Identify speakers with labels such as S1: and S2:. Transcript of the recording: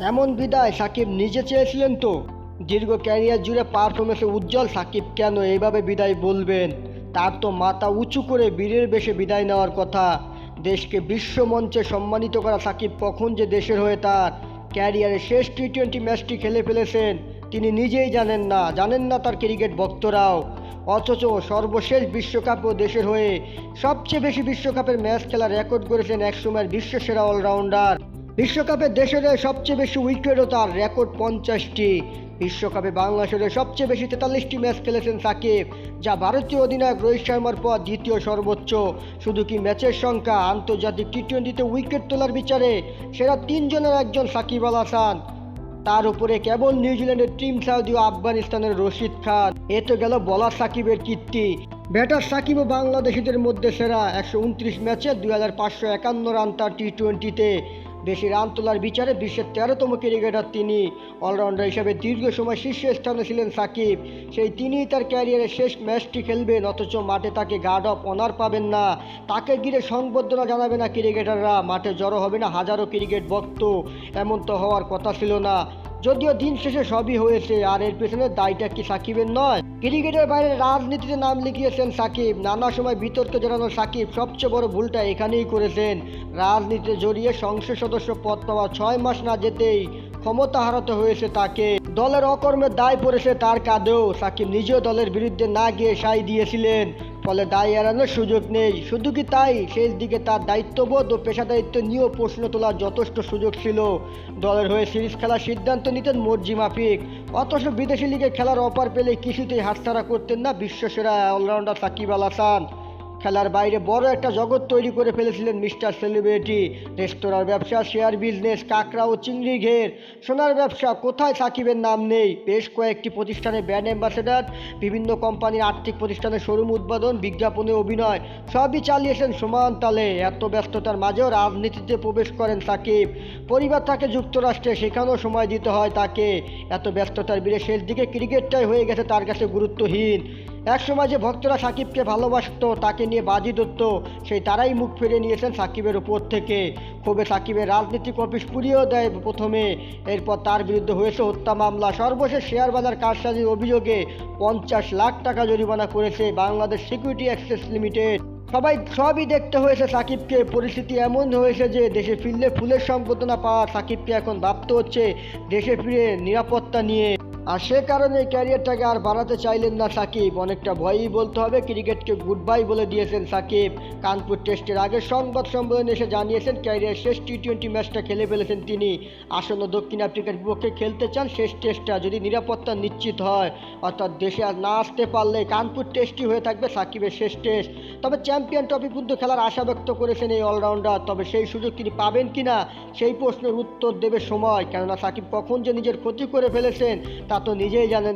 S1: এমন বিদায় সাকিব নিজে চেয়েছিলেন তো? দীর্ঘ ক্যারিয়ার জুড়ে পারফরমেন্সে উজ্জ্বল সাকিব কেন এইভাবে বিদায় বলবেন? তার তো মাথা উঁচু করে বীরের বেশে বিদায় নেওয়ার কথা। দেশকে বিশ্ব মঞ্চে সম্মানিত করা সাকিব কখন যে দেশের হয়ে তার ক্যারিয়ারের শেষ টি টোয়েন্টি ম্যাচটি খেলে ফেলেছেন, তিনি নিজেই জানেন না জানেন না তার ক্রিকেট ভক্তরাও। অথচ সর্বশেষ বিশ্বকাপও দেশের হয়ে সবচেয়ে বেশি বিশ্বকাপের ম্যাচ খেলার রেকর্ড করেছেন একসময়ের বিশ্বসেরা অলরাউন্ডার। বিশ্বকাপে দেশের সবচেয়ে বেশি উইকেটও তার রেকর্ড পঞ্চাশটি। বিশ্বকাপে বাংলাদেশের সবচেয়ে বেশি তেতাল্লিশটি ম্যাচ খেলেছেন সাকিব, যা ভারতীয় অধিনায়ক রোহিত শর্মার পর দ্বিতীয় সর্বোচ্চ। শুধু কি ম্যাচের সংখ্যা, আন্তর্জাতিক টি টোয়েন্টিতে উইকেট তোলার বিচারে সেরা তিনজনের একজন সাকিব আল হাসান। তার উপরে কেবল নিউজিল্যান্ডের টিম সাউদি ও আফগানিস্তানের রশিদ খান। এ তো গেল বলার সাকিবের কীর্তি। ব্যাটার সাকিব ও বাংলাদেশিদের মধ্যে সেরা একশো উনত্রিশ ম্যাচে দুই হাজার পাঁচশো একান্ন রান তার টি টোয়েন্টিতে বেশি রান তোলার বিচারে বিশ্বের তেরোতম ক্রিকেটার তিনি। অলরাউন্ডার হিসেবে দীর্ঘ সময় শীর্ষস্থানে ছিলেন সাকিব। সেই তিনিই তার ক্যারিয়ারের শেষ ম্যাচটি খেলবেন, অথচ মাঠে তাকে গার্ড অফ অনার পাবেন না। তাকে ঘিরে সংবর্ধনা জানাবে না ক্রিকেটাররা। মাঠে জড়ো হবে না হাজারো ক্রিকেট ভক্ত। এমন তো হওয়ার কথা ছিল না। যদিও দিন শেষে সবই হয়েছে, আর এর পেছনে দায়টা কি সাকিবের নয়? ক্রিকেটের বাইরে রাজনীতিতে নাম লিখিয়েছেন সাকিব। নানা সময় বিতর্ক জড়ানো সাকিব সবচেয়ে বড় ভুলটা এখানেই করেছেন। রাজনীতিতে জড়িয়ে সংসদ সদস্য পদ পাওয়া ছয় মাস না যেতেই ক্ষমতা হারাতে হয়েছে তাকে দলের অকর্মের দায় পড়েছে তার কাঁধেও সাকিব নিজেও দলের বিরুদ্ধে না গিয়ে সাই দিয়েছিলেন। ফলে দায় এড়ানোর সুযোগ নেই। শুধু কি তাই? শেষ দিকে তার দায়িত্ববোধ ও পেশাদারিত্ব নিয়েও প্রশ্ন তোলার যথেষ্ট সুযোগ ছিল। দলের হয়ে সিরিজ খেলার সিদ্ধান্ত নিতেন মর্জি মাফিক। অথচ বিদেশি লিগে খেলার অফার পেলে কিছুতেই হাতছাড়া করতেন না বিশ্বসেরা অলরাউন্ডার সাকিব আল হাসান। খেলার বাইরে বড় একটা জগৎ তৈরি করে ফেলেছিলেন মিস্টার সেলিব্রিটি। রেস্তোরাঁর ব্যবসা, শেয়ার বিজনেস, কাঁকড়া ও চিংড়ি ঘের। সোনার ব্যবসা, কোথায় সাকিবের নাম নেই? বেশ কয়েকটি প্রতিষ্ঠানে ব্র্যান্ড অ্যাম্বাসেডার, বিভিন্ন কোম্পানির আর্থিক প্রতিষ্ঠানের শোরুম উদ্বোধন, বিজ্ঞাপনে অভিনয়, সবই চালিয়েছেন সমান তালে। এত ব্যস্ততার মাঝেও রাজনীতিতে প্রবেশ করেন সাকিব। পরিবার থাকে যুক্তরাষ্ট্রে সেখানেও সময় দিতে হয় তাকে। এত ব্যস্ততার বীরে শেষ দিকে ক্রিকেটটাই হয়ে গেছে তার কাছে গুরুত্বহীন। এক সময় যে ভক্তরা সাকিবকে ভালোবাসতো, তাকে নিয়ে বাজি ধরত, সেই তারাই মুখ ফিরে নিয়েছেন সাকিবের উপর থেকে। ক্ষোভে সাকিবের রাজনৈতিক অফিস পুড়িয়েও দেয় প্রথমে। এরপর তার বিরুদ্ধে হয়েছে হত্যা মামলা। সর্বশেষ শেয়ার বাজার কারসাজির অভিযোগে পঞ্চাশ লাখ টাকা জরিমানা করেছে বাংলাদেশ সিকিউরিটি অ্যাক্সেস লিমিটেড। সবাই সবই দেখতে হয়েছে সাকিবকে। পরিস্থিতি এমন হয়েছে যে দেশে ফিরলে ফুলের সম্বোধনা পাওয়া সাকিবকে এখন ভাবতে হচ্ছে দেশে ফিরে নিরাপত্তা নিয়ে। আর সে কারণে ক্যারিয়ারটাকে আর বাড়াতে চাইলেন না সাকিব। অনেকটা ভয়ই বলতে হবে, ক্রিকেটকে গুড বাই বলে দিয়েছেন সাকিব। কানপুর টেস্টের আগে সংবাদ সম্মেলনে এসে জানিয়েছেন ক্যারিয়ার শেষ টি টোয়েন্টি ম্যাচটা খেলে ফেলেছেন তিনি। আসন্ন দক্ষিণ আফ্রিকার বিপক্ষে খেলতে চান শেষ টেস্টটা যদি নিরাপত্তা নিশ্চিত হয়। অর্থাৎ দেশে আর না আসতে পারলে কানপুর টেস্টই হয়ে থাকবে সাকিবের শেষ টেস্ট। তবে চ্যাম্পিয়ন ট্রফি পর্যন্ত খেলার আশা ব্যক্ত করেছেন এই অলরাউন্ডার। তবে সেই সুযোগ তিনি পাবেন কিনা, সেই প্রশ্নের উত্তর দেবে সময়। কেননা সাকিব কখন যে নিজের ক্ষতি করে ফেলেছেন তা তো নিজেই জানেন না।